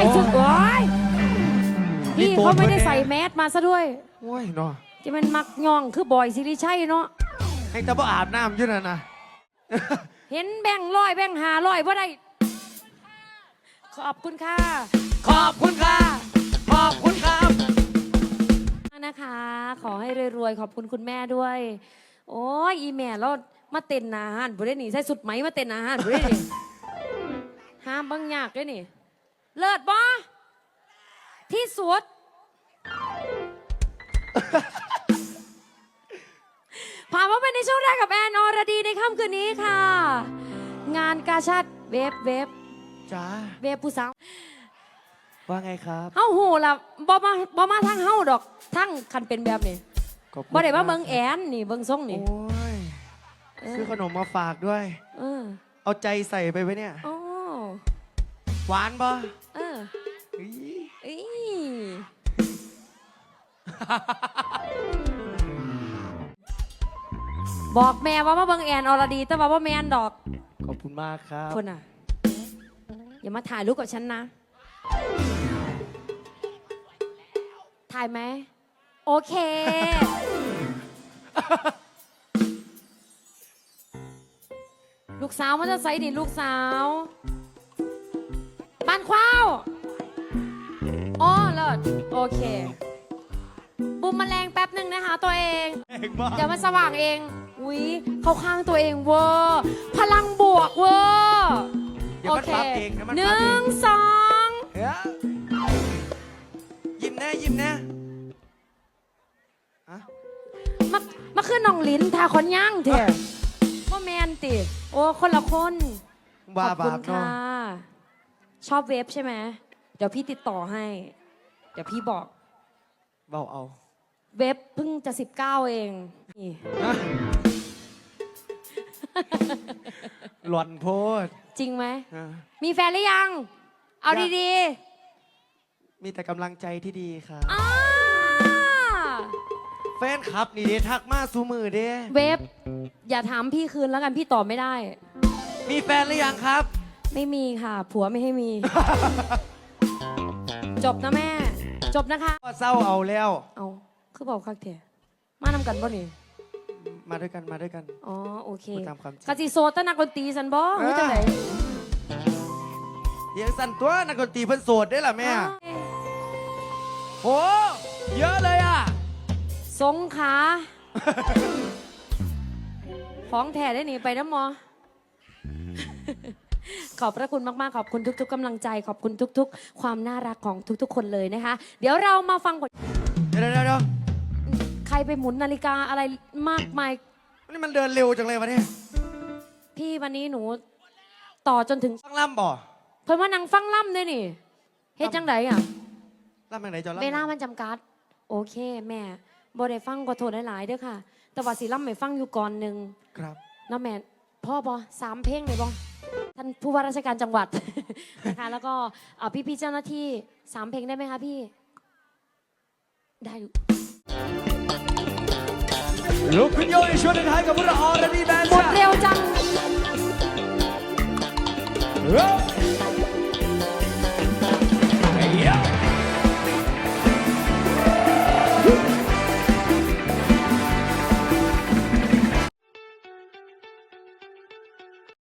ายสุดโอ้ยมีพี่ตัวเขาไม่ได้เพิ่นแน่ใส่แมสมาซะด้วยโอ้ยเนาะจะเป็นมักย่องคือบอยสิริชัยเนาะให้แต่บ่อาบน้ำอยู่นั่นนะ เห็นแบ่งร้อยแบ่งหาร้อยว่าได้ ขอบคุณค่ะขอบคุณค่ะ ขอบคุณครับ นะคะ ขอให้รวยๆขอบคุณคุณแม่ด้วย โอ้ยอีแม่เรามาเต้นอาหารบุได้หนีใส่สุดไหมมาเต้นอาหารบุได้หนีห้ามบางอยากด้วยนี่ เลิศบ่ที่สุด ผ่านมาเป็นในช่วงแรกกับแอนอรดีในค่ำคืนนี้ค่ะ งานกาชาดเว็บเว็บจ้าเว็บผู้สาวว่าไงครับเฮาหูล่ะบ่มาบ่มาทางเฮาดอกทั้งคันเป็นแบบนี้ขอบคุณบ่ได้ว่าากเมืองแอนนี่เบิ่งทรงนี่ โอ้ยซื้อขนมมาฝากด้วย เออเอาใจใส่ไปไว้เนี่ย โอ้ หวานปะเอออี๋อีบอกแม่ว่ามาเบิ่งแอนอรดีแต่ว่าว่าแมนดอกขอบคุณมากครับคนอะ อย่ามาถ่ายรูปกับฉันนะ ถ่ายไหม โอเค ลูกสาวมันจะใส่ดิลูกสาว บ้านข้าวอ๋อเลิศโอเคบุมแมลงแป๊บหนึ่งนะคะตัวเองเอกบ้าเดี๋ยวมันสว่างเองอุ๊ยเข้าข้างตัวเองเวอร์พลังบวกเวอร์เดี๋ยวมันปรับเองเดี๋ยวมันหปรับนึ่เองงสองเฮ้ยยิ้มแน่ยิ้มแน่ฮะมามาขึ้นน้องลิ้นทาขนย่างเถอะว่าแมนติ โอ้คนละคนบ้าขอบบาคุณปเนาะค่ะ ชอบเวฟใช่ไหมเดี๋ยวพี่ติดต่อให้ เดี๋ยวพี่บอก เบาเอาเว็บเพิ่งจะสิบเก้าเองนี่ฮะหล่อนโพดจริงไหมฮะมีแฟนหรือยัง เอายังดีมีแต่กำลังใจที่ดีครับๆอ้าแฟนคลับนี่เด้ทักมาสูมือเด้เว็บอย่าถามพี่คืนแล้วกันพี่ตอบไม่ได้ มีแฟนหรือยังครับ ไม่มีค่ะ ผัวไม่ให้มี จบนะแม่ จบนะคะ ก็เศร้าเอาแล้ว เอาคือบอกคักเถอะมานำกันบ่นี่ มาด้วยกันมาด้วยกัน อ๋อ โอเคพูดตามความจริง กะสิโซตะนักดนตรีสันบ่เออรู้จังไหนเดี๋ยวสั่นตัวนักดนตรีเพิ่นโสดได้ล่ะแม่อ้าวโหเยอะเลยอะ สงขาของแท้ได้หนีไปนะหมอ ขอบพระคุณมากๆ ขอบคุณทุก ๆกำลังใจ ขอบคุณทุก ๆ ความน่ารักของทุก ๆ คนเลยนะคะ เดี๋ยวเรามาฟังบทเดี๋ยวเดี๋ยวเดี๋ยวใครไปหมุนนาฬิกาอะไรมากมาย นี่มันเดินเร็วจังเลยวะเนี่ยพี่วันนี้หนูต่อจนถึงต้องล่ำบ่เพิ่นว่านางฟังล่ำด้วยนี่เฮ็ดจังไดอะล่ำยังไงจะล่ำเวลามันจำกัด โอเคแม่บ่ได้ฟังก็โทษหลายๆเด้อค่ะ แต่ว่าสิล่ำไม่ฟังอยู่ก่อนหนึ่งครับเนาะแม่พ่อบอสามเพลงเลยบอ ท่านผู้ว่าราชการจังหวัด นะคะ แล้วก็พี่าพี่ๆเจ้าหน้าที่สามเพลงได้ไหมคะพี่ ได้อยู่ ลุกขึ้นโยในช่วงท้ายกับพวกเราออร์ดีแบนหมดเร็วจัง เฮ้ย